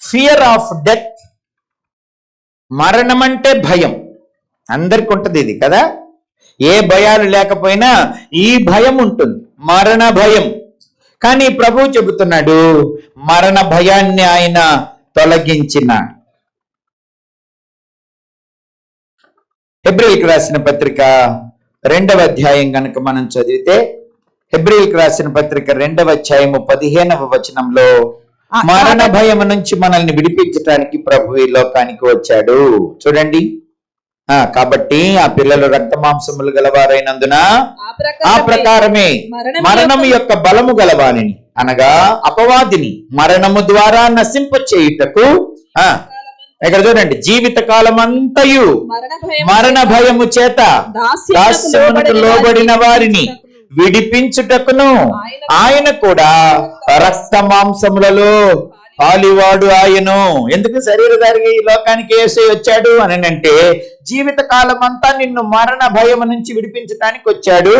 Fear of death మరణం అంటే భయం. అందరికి ఉంటుంది ఇది కదా? ఏ భయాలు లేకపోయినా ఈ భయం ఉంటుంది. మరణ భయం. కానీ ప్రభు చెబుతున్నాడు మరణ భయాన్ని ఆయన తొలగించిన. హెబ్రిల్కి రాసిన పత్రిక రెండవ అధ్యాయం గనుక మనం చదివితే హెబ్రిల్కి రాసిన పత్రిక రెండవ అధ్యాయము పదిహేనవ వచనంలో మరణ భయం నుంచి మనల్ని విడిపించడానికి ప్రభు ఈ లోకానికి వచ్చాడు. చూడండి. ఆ కాబట్టి ఆ పిల్లలు రక్త మాంసములు గలవారైనందున ఆ ప్రకారమే మరణం యొక్క- బలము గలవానిని అనగా అపవాదిని మరణము ద్వారా నశింప చేయుటకు ఆ ఇక్కడ చూడండి జీవిత కాలమంతయు మరణ భయం మరణ భయము చేత దాస్యమునకు లోబడిన వారిని విడిపించుటకును. ఆయన కూడా రక్త మాంసములలో పాలివాడు ఆయను. ఎందుకు శరీరధారిగా ఈ లోకానికి వేసి వచ్చాడు అని అంటే జీవిత కాలమంతా నిన్ను మరణ భయం నుంచి విడిపించటానికి వచ్చాడు.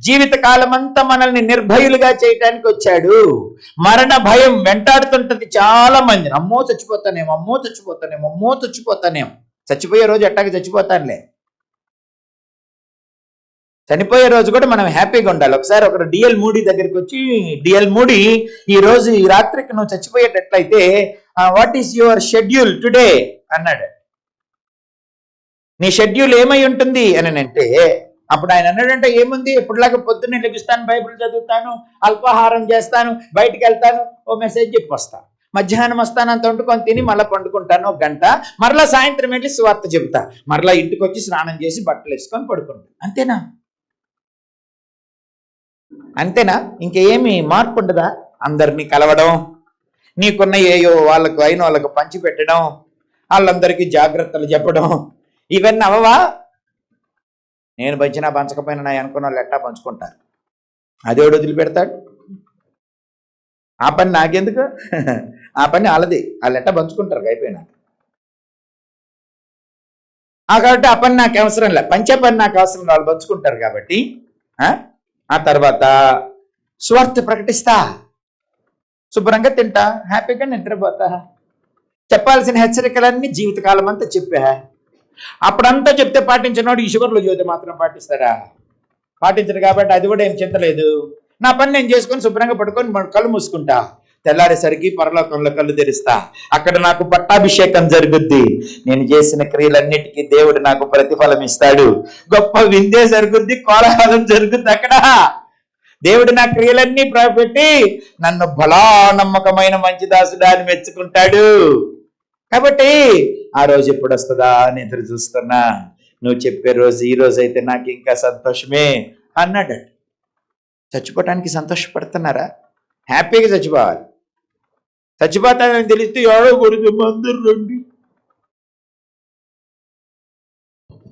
జీవిత కాలమంతా మనల్ని నిర్భయులుగా చేయటానికి వచ్చాడు. మరణ భయం వెంటాడుతుంటది చాలా మంది అమ్మో చచ్చిపోతానేమో అమ్మో చచ్చిపోతానేమో అమ్మో చచ్చిపోతానేమో. చచ్చిపోయే రోజు ఎట్టాకి చచ్చిపోతానులే చనిపోయే రోజు కూడా మనం హ్యాపీగా ఉండాలి. ఒకసారి ఒకరు డిఎల్ మూడీ దగ్గరికి వచ్చి డిఎల్ మూడీ ఈ రోజు ఈ రాత్రికి నువ్వు చచ్చిపోయేటట్లయితే what is your schedule today అన్నాడు. నీ షెడ్యూల్ ఏమై ఉంటుంది? అని అంటే అప్పుడు ఆయన అన్నాడంటే ఏముంది? ఎప్పుడులాగా పొద్దున్నే లెగుస్తాను బైబిల్ చదువుతాను అల్పాహారం చేస్తాను బయటికి వెళ్తాను ఓ మెసేజ్ చెప్పి వస్తాను మధ్యాహ్నం వస్తాను అంత వండుకొని తిని మళ్ళీ పండుకుంటాను ఒక గంట. మరలా సాయంత్రం వెళ్ళి స్వార్థ చెబుతా. మరలా ఇంటికి వచ్చి స్నానం చేసి బట్టలు వేసుకొని పడుకుంటాను అంతేనా? అంతేనా? ఇంకేమి మార్పు ఉండదా? అందరినీ కలవడం నీకున్న ఏయో వాళ్ళకు అయిన వాళ్ళకు పంచి పెట్టడం వాళ్ళందరికీ జాగ్రత్తలు చెప్పడం ఇవన్నీ అవవా? నేను పంచినా పంచకపోయినా నా అనుకున్న వాళ్ళు ఎట్టా పంచుకుంటారు? అదేవిడు వదిలిపెడతాడు? ఆ పని నాకెందుకు? ఆ పని వాళ్ళది. వాళ్ళు ఎట్టా పంచుకుంటారు అయిపోయినా ఆ కాబట్టి ఆ పని నాకు అవసరం లే. పంచే పని నాకు అవసరం వాళ్ళు పంచుకుంటారు కాబట్టి ఆ? తర్వాత స్వార్థ ప్రకటిస్తా. శుభ్రంగా తింటా. హ్యాపీగా నిద్రపోతా. చెప్పాల్సిన హెచ్చరికలన్నీ జీవితకాలం అంతా చెప్పా. అప్పుడంతా చెప్తే పాటించినోడు ఈ షుగర్లో జ్యోతి మాత్రం పాటిస్తాడా? పాటించడు కాబట్టి అది కూడా ఏం చింతలేదు. నా పని నేను చేసుకొని శుభ్రంగా పడుకొని కళ్ళు మూసుకుంటా. తెల్లారేసరికి పరలోకంలో కళ్ళు తెరుస్తా. అక్కడ నాకు పట్టాభిషేకం జరుగుద్ది. నేను చేసిన క్రియలన్నిటికీ దేవుడు నాకు ప్రతిఫలం ఇస్తాడు. గొప్ప విందే జరుగుద్ది కోలాహలం జరుగుద్ది అక్కడ. దేవుడు నా క్రియలన్నీ పెట్టి నన్ను బలా నమ్మకమైన మంచి దాసుడా అని మెచ్చుకుంటాడు. కాబట్టి ఆ రోజు ఎప్పుడు వస్తుందా అని ఎదురు చూస్తున్నా. నువ్వు చెప్పే రోజు ఈ రోజు అయితే నాకు ఇంకా సంతోషమే అన్నాడు. చచ్చిపోవటానికి సంతోషపడుతున్నారా? హ్యాపీగా చచ్చిపోవాలి. చచ్చిపోతానని తెలిస్తే ఎవడో కొడుకు అందరు రండి.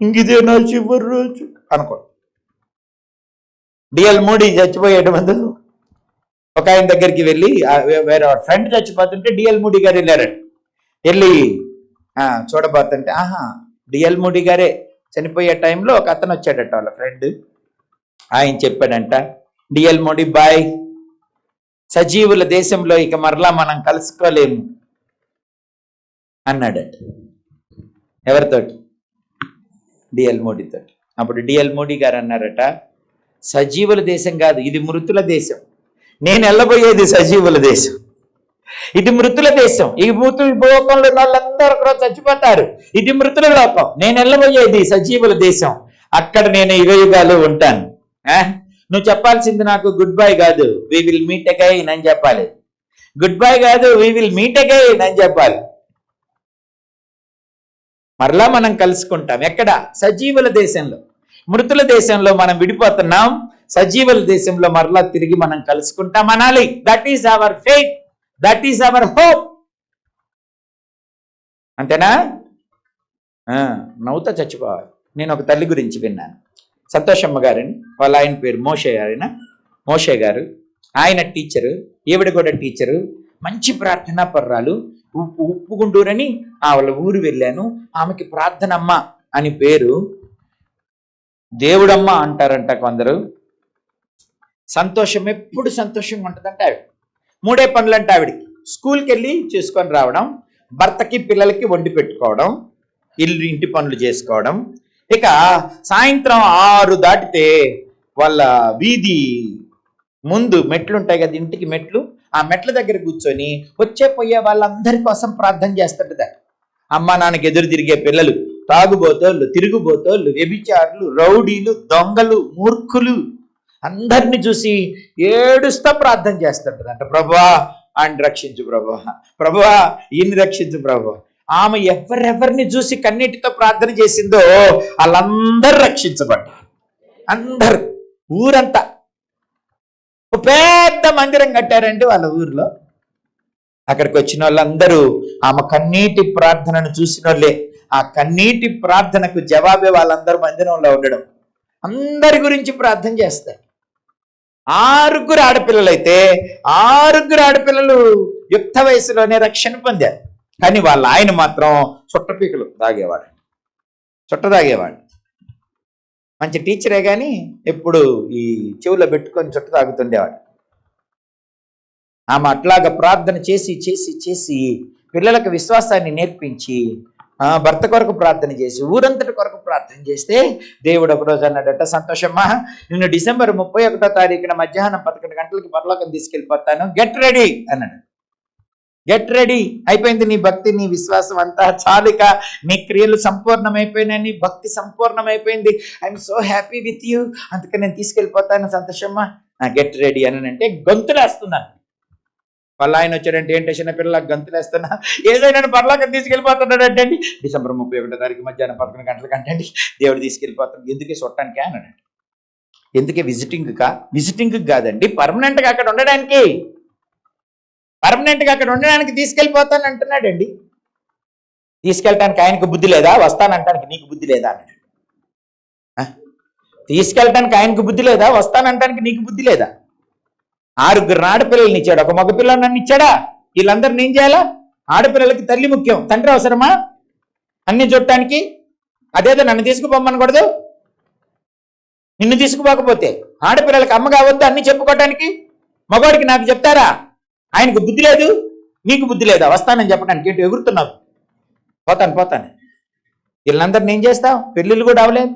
ఇంకిదే నా చివరి రోజు అనుకో. డిఎల్ మూడి చచ్చిపోయేట మందు. ఒక ఆయన దగ్గరికి వెళ్ళి వేరే ఫ్రెండ్ చచ్చిపోతుంటే డిఎల్ మూడి గారు వెళ్ళారండి వెళ్ళి ఆ, చూడబోతుంటే ఆహా డిఎల్ మూడి గారే చనిపోయే టైంలో ఒక అతను వచ్చాడట వాళ్ళ ఫ్రెండ్. ఆయన చెప్పాడంట డిఎల్ మోడీ బాయ్. సజీవుల దేశంలో ఇక మరలా మనం కలుసుకోలేము అన్నాడట ఎవరితోటి? డిఎల్ మోడీతో అప్పుడు డిఎల్ మోడీ గారు అన్నారట సజీవుల దేశం కాదు ఇది మృతుల దేశం. నేను వెళ్ళబోయేది సజీవుల దేశం. ఇది మృతుల దేశం. ఈ మృతుల లోకంలో వాళ్ళందరూ కూడా చచ్చిపోతారు. ఇది మృతుల లోకం. నేను వెళ్ళబోయేది సజీవుల దేశం. అక్కడ నేను యుగయుగాలు ఉంటాను. ఆ? నువ్వు చెప్పాల్సింది నాకు గుడ్ బై కాదు. వి విల్ మీట్ అగైన్ అని చెప్పాలి. గుడ్ బై కాదు వి విల్ మీట్ అగైన్ అని చెప్పాలి. మరలా మనం కలుసుకుంటాం. ఎక్కడ? సజీవుల దేశంలో. మృతుల దేశంలో మనం విడిపోతున్నాం. సజీవుల దేశంలో మరలా తిరిగి మనం కలుసుకుంటాం అనాలి. That is our faith that is our hope అంతేనా? నవ్వుతా చచ్చిపోవాలి. నేను ఒక తల్లి గురించి విన్నాను. సంతోషమ్మ గారని వాళ్ళ ఆయన పేరు మోషే ఆయన. మోషే గారు ఆయన టీచరు ఈవిడ కూడా టీచరు మంచి ప్రార్థనా పర్రాలు. ఉప్పు ఉప్పుగుండూరని వాళ్ళ ఊరు వెళ్ళాను. ఆమెకి ప్రార్థనమ్మ అని పేరు. దేవుడమ్మ అంటారంట కొందరు. సంతోషం ఎప్పుడు సంతోషంగా ఉంటుందంట ఆవిడ. మూడే పనులు అంటే ఆవిడకి. స్కూల్కి వెళ్ళి చూసుకొని రావడం భర్తకి పిల్లలకి వండి పెట్టుకోవడం ఇల్లు ఇంటి పనులు చేసుకోవడం ఇక సాయంత్రం ఆరు దాటితే వాళ్ళ వీధి ముందు మెట్లు ఉంటాయి కదా ఇంటికి మెట్లు. ఆ మెట్ల దగ్గర కూర్చొని వచ్చే పోయే వాళ్ళందరి కోసం ప్రార్థన చేస్తుంటది. అమ్మ నాన్నకి ఎదురు తిరిగే పిల్లలు తాగుబోతోళ్ళు తిరుగుబోతోళ్ళు వ్యభిచారులు రౌడీలు దొంగలు మూర్ఖులు అందరిని చూసి ఏడుస్తా ప్రార్థన చేస్తుంటది అంట ప్రభా ఆయన రక్షించు ప్రభా. ప్రభా ఈయన్ని రక్షించు ప్రభా. ఆమె ఎవరెవరిని చూసి కన్నీటితో ప్రార్థన చేసిందో వాళ్ళందరూ రక్షించబడ్డారు. అందరు. ఊరంతా. ఒక పెద్ద మందిరం కట్టారండి వాళ్ళ ఊర్లో. అక్కడికి వచ్చిన వాళ్ళందరూ ఆమె కన్నీటి ప్రార్థనను చూసిన వాళ్ళే ఆ కన్నీటి ప్రార్థనకు జవాబే వాళ్ళందరూ మందిరంలో ఉండడం. అందరి గురించి ప్రార్థన చేస్తారు. ఆరుగురు ఆడపిల్లలైతే ఆరుగురు ఆడపిల్లలు యుక్త వయసులోనే రక్షణ పొందారు. కానీ వాళ్ళ ఆయన మాత్రం చుట్టపీకలు తాగేవాడు. చుట్ట తాగేవాడు. మంచి టీచరే కానీ ఎప్పుడు ఈ చెవులో పెట్టుకొని చుట్ట తాగుతుండేవాడు. ఆమె అట్లాగా ప్రార్థన చేసి చేసి చేసి పిల్లలకు విశ్వాసాన్ని నేర్పించి భర్త కొరకు ప్రార్థన చేసి ఊరంతటి కొరకు ప్రార్థన చేస్తే దేవుడు ఒకరోజు అన్నాడట సంతోషమ్మా నిన్ను డిసెంబర్ ముప్పై ఒకటో తారీఖున మధ్యాహ్నం పదకొండు గంటలకి పరలోకం తీసుకెళ్ళిపోతాను. గెట్ రెడీ అన్నాడు. గెట్ రెడీ అయిపోయింది నీ భక్తి నీ విశ్వాసం అంతా చాలిక. నీ క్రియలు సంపూర్ణమైపోయినాయి నీ భక్తి సంపూర్ణమైపోయింది. I'm so happy with you అందుకని నేను తీసుకెళ్ళిపోతాను సంతోషమ్మా. గెట్ రెడీ అని అంటే గొంతులేస్తున్నాను వాళ్ళ ఆయన వచ్చాడంటే ఏంటో చిన్నపిల్ల గంతులేస్తున్నా ఏదైనా పర్లాక తీసుకెళ్ళిపోతున్నాడంటే అండి డిసెంబర్ ముప్పై ఒకటో తారీఖు మధ్యాహ్నం పదకొండు గంటలకు అంటే అండి దేవుడు తీసుకెళ్ళిపోతాడు ఎందుకే చూడటానికే అని ఎందుకే విజిటింగ్ కా? విజిటింగ్ కాదండి పర్మనెంట్గా అక్కడ ఉండడానికి. పర్మనెంట్గా అక్కడ ఉండడానికి తీసుకెళ్ళిపోతాను అంటున్నాడండి. తీసుకెళ్ళటానికి ఆయనకు బుద్ధి లేదా? వస్తానంటానికి నీకు బుద్ధి లేదా అన్నాడు తీసుకెళ్ళటానికి ఆయనకు బుద్ధి లేదా? వస్తానంటానికి నీకు బుద్ధి లేదా? ఆరుగురు ఆడపిల్లల్ని ఇచ్చాడు. ఒక మగ నన్ను ఇచ్చాడా? వీళ్ళందరిని ఏం చేయాలా? ఆడపిల్లలకి తల్లి ముఖ్యం. తండ్రి అవసరమా? అన్ని చూడటానికి? అదేదో నన్ను తీసుకుపోమ్మనకూడదు? నిన్ను తీసుకుపోకపోతే ఆడపిల్లలకి అమ్మ కావద్దు అన్ని చెప్పుకోవటానికి మగవాడికి నాకు చెప్తారా? ఆయనకు బుద్ధి లేదు నీకు బుద్ధి లేదా? వస్తానని చెప్పడానికి ఏంటి ఎగురుతున్నావు పోతాను పోతాను. వీళ్ళందరిని ఏం చేస్తావు? పెళ్ళిళ్ళు కూడా అవలేదు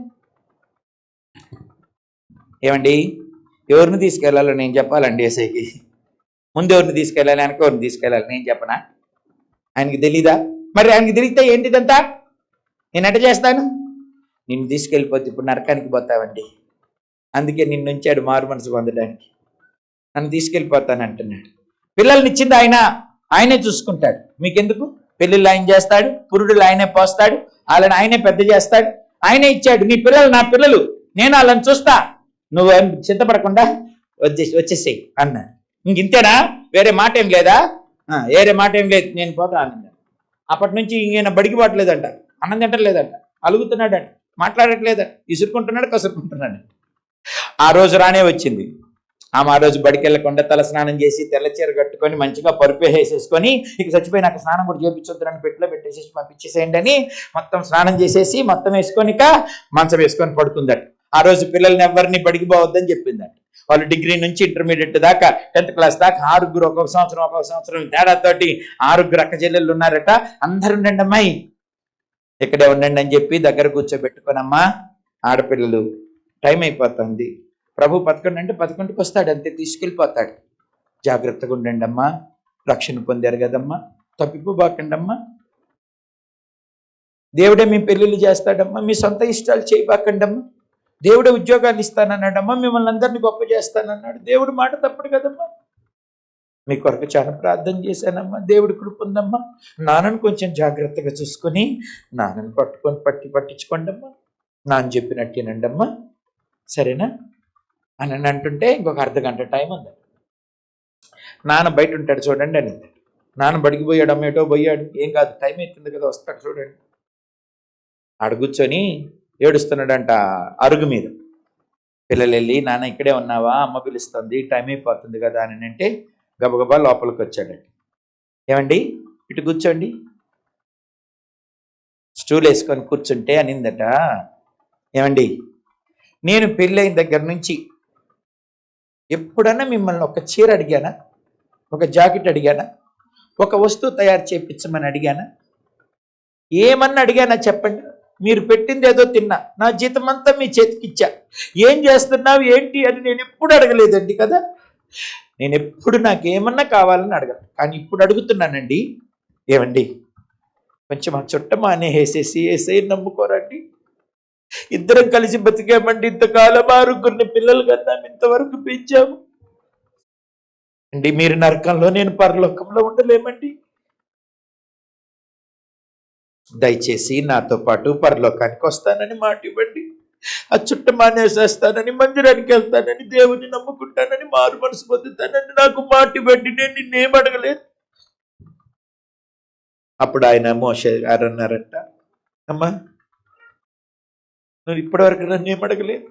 ఏమండి? ఎవరిని తీసుకెళ్ళాలో నేను చెప్పాలండి ఏసైకి. ముందు ఎవరిని తీసుకెళ్ళాలి వెనక ఎవరిని తీసుకెళ్ళాలి నేను చెప్పనా? ఆయనకి తెలీదా? మరి ఆయనకి తెలిస్తే ఏంటిదంతా? నేను ఎట చేస్తాను? నిన్ను తీసుకెళ్ళిపోతే ఇప్పుడు నరకానికి పోతావండి. అందుకే నిన్ను ఉంచాడు మారు మనసు పొందడానికి. నన్ను తీసుకెళ్ళిపోతాను అంటున్నాడు. పిల్లల్ని ఇచ్చింది ఆయన. ఆయనే చూసుకుంటాడు. మీకెందుకు? పెళ్ళిళ్ళు ఆయన చేస్తాడు పురుడులు ఆయనే పోస్తాడు వాళ్ళని ఆయనే పెద్ద చేస్తాడు. ఆయనే ఇచ్చాడు నీ పిల్లలు నా పిల్లలు నేను వాళ్ళని చూస్తా. నువ్వు చింతపడకుండా వచ్చేసి వచ్చేసేయి అన్నా. ఇంక ఇంతేనా? వేరే మాట ఏం లేదా? వేరే మాట ఏం లేదు. నేను పోతా అన్నాడు అప్పటి నుంచి ఈయన బడికి పోవట్లేదంట. అన్నం తింటలేదంట. అలుగుతున్నాడంట. మాట్లాడట్లేదంట. ఇసురుకుంటున్నాడు కసురుకుంటున్నాడు ఆ రోజు రానే వచ్చింది. ఆమె ఆ రోజు బడికి వెళ్ళకుండా తల స్నానం చేసి తెల్ల చీర కట్టుకొని మంచిగా పరుపు వేసేసుకొని ఇక చచ్చిపోయినాక స్నానం కూడా చేపించొద్దురని పెట్టిలో పెట్టేసేసి పంపించేసేయండి అని మొత్తం స్నానం చేసేసి మొత్తం వేసుకొని ఇక మంచం వేసుకొని పడుకుందట. ఆ రోజు పిల్లల్ని ఎవరిని బడికి పోవద్దని చెప్పిందట. వాళ్ళు డిగ్రీ నుంచి ఇంటర్మీడియట్ దాకా టెన్త్ క్లాస్ దాకా ఆరుగురు ఒక్కొక్క సంవత్సరం ఒక్కొక్క సంవత్సరం తేడాతోటి ఆరుగురు అక్క చెల్లెళ్ళు ఉన్నారట. అందరు ఉండండి అమ్మాయి. ఇక్కడే ఉండండి అని చెప్పి దగ్గర కూర్చోబెట్టుకోనమ్మా ఆడపిల్లలు టైం అయిపోతుంది. ప్రభు పదకొండు అంటే పదకొండుకి వస్తాడు అంతే తీసుకెళ్ళిపోతాడు. జాగ్రత్తగా ఉండండి అమ్మా రక్షణ పొందారు కదమ్మా తప్పిపోబాకండమ్మా దేవుడే మీ పెళ్ళిళ్ళు చేస్తాడమ్మా మీ సొంత ఇష్టాలు చేయబాకండమ్మా. దేవుడే ఉద్యోగాలు ఇస్తానన్నాడమ్మా మిమ్మల్ని అందరినీ గొప్ప చేస్తానన్నాడు. దేవుడు మాట తప్పుడు కదమ్మా. మీ కొరకు చాలా ప్రార్థన చేశానమ్మా దేవుడి కృప ఉందమ్మా. నాన్నను కొంచెం జాగ్రత్తగా చూసుకొని నాన్నను పట్టుకొని పట్టి పట్టించుకోండమ్మా. నాన్న చెప్పినట్టేనండమ్మా సరేనా? అని అంటుంటే ఇంకొక అర్ధ గంట టైం ఉంది. నాన్న బయట ఉంటాడు చూడండి అని. నాన్న బడికి పోయాడు అమ్మేటో పోయాడు. ఏం కాదు టైం అవుతుంది కదా వస్తాడు చూడండి. ఆడ కూర్చొని ఏడుస్తున్నాడంట అరుగు మీద. పిల్లలు వెళ్ళి నాన్న ఇక్కడే ఉన్నావా? అమ్మ పిలుస్తుంది టైం అయిపోతుంది కదా అని అంటే గబగబా లోపలికి వచ్చాడండి ఏమండి? ఇటు కూర్చోండి. స్టూల్ వేసుకొని కూర్చుంటే అనిందట. ఏమండి? నేను పెళ్ళైన దగ్గర నుంచి ఎప్పుడన్నా మిమ్మల్ని ఒక చీర అడిగానా? ఒక జాకెట్ అడిగానా? ఒక వస్తువు తయారు చేయించమని అడిగానా? ఏమన్నా అడిగానా చెప్పండి. మీరు పెట్టింది ఏదో తిన్నా. నా జీతం అంతా మీ చేతికి ఇచ్చా. ఏం చేస్తున్నావు ఏంటి అని నేను ఎప్పుడు అడగలేదండి కదా? నేను ఎప్పుడు నాకు ఏమన్నా కావాలని అడగను. కానీ ఇప్పుడు అడుగుతున్నానండి. ఏమండి? కొంచెం ఆ చుట్ట మానేసేసి ఏసై నమ్ముకోరండి. ఇద్దరం కలిసి బతికామండి ఇంతకాలం ఆరుగురిని పిల్లలు కదా ఇంతవరకు పెంచాము. అండి మీరు నరకంలో నేను పరలోకంలో ఉండలేమండి. దయచేసి నాతో పాటు పరలోకానికి వస్తానని మాట ఇవ్వండి. ఆ చుట్ట మానేసేస్తానని మందిరానికి వెళ్తానని దేవుని నమ్ముకుంటానని మారు మనసు పొందుతానని నాకు మాట ఇవ్వండి. నేను నిన్నేం అడగలేదు. అప్పుడు ఆయన మోషే అమ్మా నువ్వు ఇప్పటివరకు నన్ను ఏం అడగలేదు?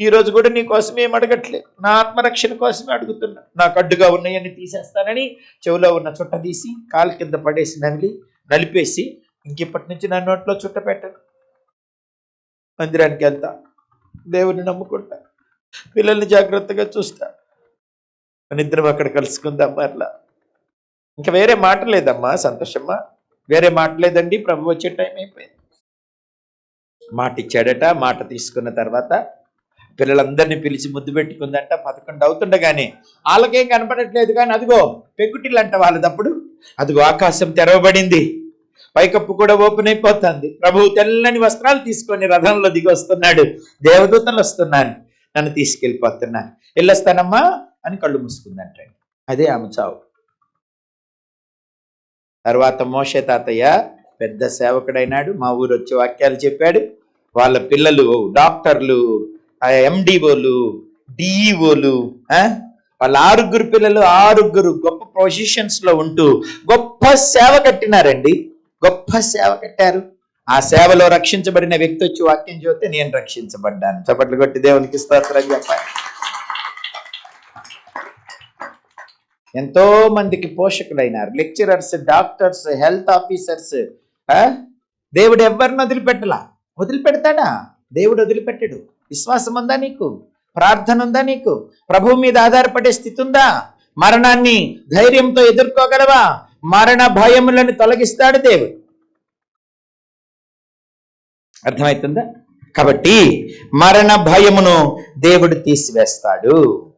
ఈరోజు కూడా నీ కోసం ఏం అడగట్లేదు? నా ఆత్మరక్షణ కోసమే అడుగుతున్నా. నాకు అడ్డుగా ఉన్నాయని తీసేస్తానని చెవిలో ఉన్న చుట్ట తీసి కాలు కింద పడేసి నమిలి నలిపేసి ఇంకెప్పటి నుంచి నా నోట్లో చుట్ట పెట్టను. మందిరానికి వెళ్తా. దేవుని నమ్ముకుంటా. పిల్లల్ని జాగ్రత్తగా చూస్తా. మన ఇద్దరం అక్కడ కలుసుకుందాం మరలా. ఇంకా వేరే మాట లేదమ్మా సంతోషమ్మా. వేరే మాట లేదండి. ప్రభు వచ్చే టైం అయిపోయింది. మాట ఇచ్చాడట మాట తీసుకున్న తర్వాత పిల్లలందరినీ పిలిచి ముద్దు పెట్టుకుందంట పదకొండు అవుతుండగానే. వాళ్ళకేం కనపడట్లేదు కానీ అదిగో పెంకుటిల్లంట వాళ్ళదప్పుడు. అదిగో ఆకాశం తెరవబడింది. పైకప్పు కూడా ఓపెన్ అయిపోతుంది. ప్రభువు తెల్లని వస్త్రాలు తీసుకొని రథంలో దిగి వస్తున్నాడు. దేవదూతలు వస్తున్నారు నన్ను తీసుకెళ్ళిపోతున్నారు వెళ్ళొస్తానమ్మా అని కళ్ళు మూసుకుందంటండి అదే ఆమె చావు. తర్వాత మోషే తాతయ్య పెద్ద సేవకుడైనాడు మా ఊరు వచ్చి వాక్యాలు చెప్పాడు. వాళ్ళ పిల్లలు డాక్టర్లు ఎండిఓలు డిఈఓలు వాళ్ళ ఆరుగురు పిల్లలు ఆరుగురు గొప్ప పొజిషన్స్లో ఉంటూ గొప్ప సేవ కట్టినారండి. గొప్ప సేవ కట్టారు. ఆ సేవలో రక్షించబడిన వ్యక్తి వచ్చి వాక్యం చూస్తే నేను రక్షించబడ్డాను. చప్పట్లు కొట్టి దేవునికి స్తోత్రం చెప్పాలి ఎంతో మందికి పోషకులైనారు. లెక్చరర్స్ డాక్టర్స్ హెల్త్ ఆఫీసర్స్ దేవుడు ఎవరిని వదిలిపెట్టలా? వదిలిపెడతాడా? దేవుడు వదిలిపెట్టడు. విశ్వాసం ఉందా నీకు? ప్రార్థన ఉందా నీకు? ప్రభువు మీద ఆధారపడే స్థితి ఉందా? మరణాన్ని ధైర్యంతో ఎదుర్కోగలవా? మరణ భయములను తొలగిస్తాడు దేవుడు. అర్థమవుతుందా? కాబట్టి మరణ భయమును దేవుడు తీసివేస్తాడు.